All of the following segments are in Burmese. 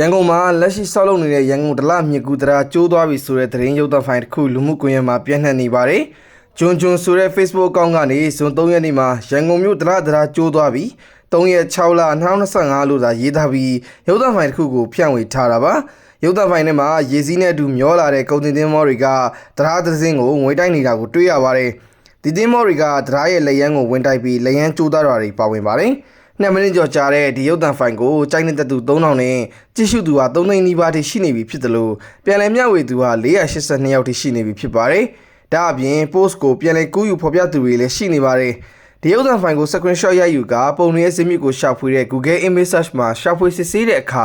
ရန်ကုန်မှာလက်ရှိဆောက်လုပ်နေတဲ့ရန်ကုန်ဒလမြစ်ကူတရာကျိုးသွားပြီဆိုတဲ့သတင်းရုပ်သံဖိုင်တစ်ခုလူမှုကွန်ရက်မှာပြန့်နှံ့နေပါတယ်။ဂျွန်ဂျွန်ဆိုတဲ့ Facebook အကောင့်ကနေဇွန်3ရက်နေ့မှာရန်ကုန်မြို့ဒလဒရာကျိုးသွားပြီ3ရက်6လ2025လို့သာရေးသားပြီးရုပ်သံဖိုင်တစ်ခုကိုဖြန့်ဝေထားတာပါ။ရုပ်သံဖိုင်ထဲမှာရေစည်းနဲ့အတူမျောလာတဲ့ကုန်တင်သင်းမောတွေကဒရာသစင်းကိုငွေတိုက်နေတာကိုတွေ့ရပါတယ်။ဒီသင်းမောတွေကဒရာရဲ့လက်ရန်ကိုဝင်တိုက်ပြီးလက်ရန်ကျိုးသားတာတွေပါဝင်ပါတယ်။ နှစ်မိနစ်ကျော်ကြာတဲ့ဒီရုပ်သံဖိုင်ကိုကြိုက်နေတဲ့သူ3000နဲ့ကြည့်ရှုသူဟာ3သိန်းနီးပါးထိရှိနေပြီဖြစ်တယ်လို့ပြန်လည်မျှဝေသူဟာ482ယောက်ထိရှိနေပြီဖြစ်ပါတယ်။ဒါအပြင် post ကိုပြန်လည်ကူးယူဖော်ပြသူတွေလည်းရှိနေပါတယ်။ဒီရုပ်သံဖိုင်ကို screenshot ရိုက်ယူကပုံတွေရဲ့ဇာတ်မြစ်ကိုရှာဖွေတဲ့ Google Image Search မှာရှာဖွေစစ်ဆေးတဲ့အခါ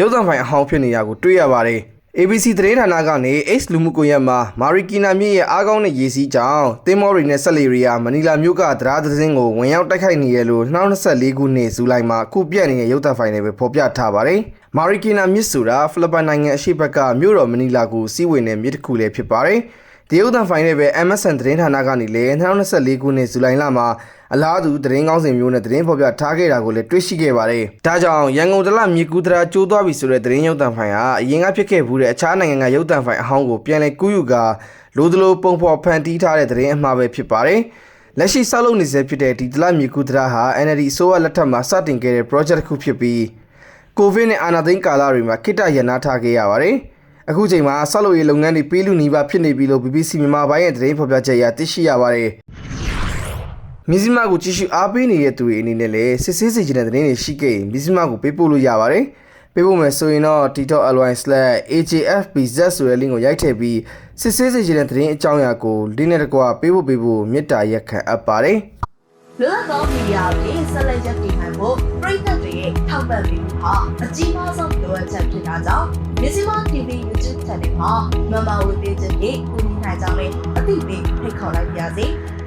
ရုပ်သံဖိုင်အဟောင်းဖြစ်နေတာကိုတွေ့ရပါတယ်။ ABC သတင်းဌာနကနေ X လူမှုကွန်ရက်မှာမာရီကီနာမြစ်ရဲ့အားကောင်းတဲ့ရေစီးကြောင့်တင်းမော်ရီနဲ့ဆက်လီရီယာမနီလာမြို့ကသဒရာသစင်းကိုဝင်ရောက်တိုက်ခိုက်နေရလို့2024ခုနှစ်ဇူလိုင်မှာအခုပြက်နေတဲ့ရုပ်သံဖိုင်တွေပဲဖော်ပြထားပါတယ်။မာရီကီနာမြစ်ဆိုတာဖိလစ်ပိုင်နိုင်ငံအရှေ့ဘက်ကမြို့တော်မနီလာကိုစီးဝင်တဲ့မြစ်တစ်ခုလည်းဖြစ်ပါတယ်။ ဒီရုပ်သံဖိုင်တွေပဲ MSN သတင်းဌာနကနေလည်း2024ခုနှစ်ဇူလိုင်လမှာအလားတူသတင်းကောင်းစဉ်မျိုးနဲ့သတင်းဖော်ပြထားခဲ့တာကိုလည်းတွေ့ရှိခဲ့ပါတယ်။ဒါကြောင့်ရန်ကုန်တလမြေကူးတရာကျိုးသွားပြီဆိုတဲ့သတင်းရုပ်သံဖိုင်ဟာအရင်ကဖြစ်ခဲ့ဘူးတဲ့အခြားနိုင်ငံကရုပ်သံဖိုင်အဟောင်းကိုပြန်လည်ကူးယူကာလိုသလိုပုံဖော်ဖန်တီးထားတဲ့သတင်းအမှားပဲဖြစ်ပါတယ်။လက်ရှိဆောက်လုပ်နေဆဲဖြစ်တဲ့ဒီတလမြေကူးတရာဟာ NLD အစိုးရလက်ထက်မှာစတင်ခဲ့တဲ့ project တစ်ခုဖြစ်ပြီးကိုဗစ်နဲ့အာဏာသိမ်းကာလတွေမှာခိတ္တရနာထားခဲ့ရပါတယ်။ အခုချိန်မှာဆောက်လုပ်ရေးလုပ်ငန်းတွေပေးလူနီးပါးဖြစ်နေပြီလို့ BBC မြန်မာပိုင်းရဲ့သတင်းဖော်ပြချက်အရသိရှိရပါတယ်။မီဇီမာကိုကြည့်ရှုအားပေးနေတဲ့သူတွေအနေနဲ့လည်းစစ်ဆေးစီခြင်းတဲ့သတင်းတွေရှိခဲ့ရင်မီဇီမာကိုပေးပို့လို့ရပါတယ်။ပေးပို့မယ်ဆိုရင်တော့ TikTok.ly/AJFBZ ဆိုတဲ့ link ကိုရိုက်ထည့်ပြီးစစ်ဆေးစီခြင်းတဲ့သတင်းအကြောင်းအရာကို link နဲ့တကွပေးဖို့ပေးဖို့မေတ္တာရက်ခံအပ်ပါတယ်။လွတ်လပ်သောမီဒီယာကိုဆက်လက်ရပ်တည်နိုင်ဖို့ပြည်သက်တွေရဲ့ထောက်ပံ့ပေးမှုဟာအကြီးမားဆုံးလိုအပ်ချက်ဖြစ်တာကြောင့် မြစီမ TV YouTube Channel မှာမမဝေပေးခြင်းဖြင့်ကူညီနိုင်ကြောင်းလည်းအသိပေးဖိတ်ခေါ်လိုက်ပါရစေ။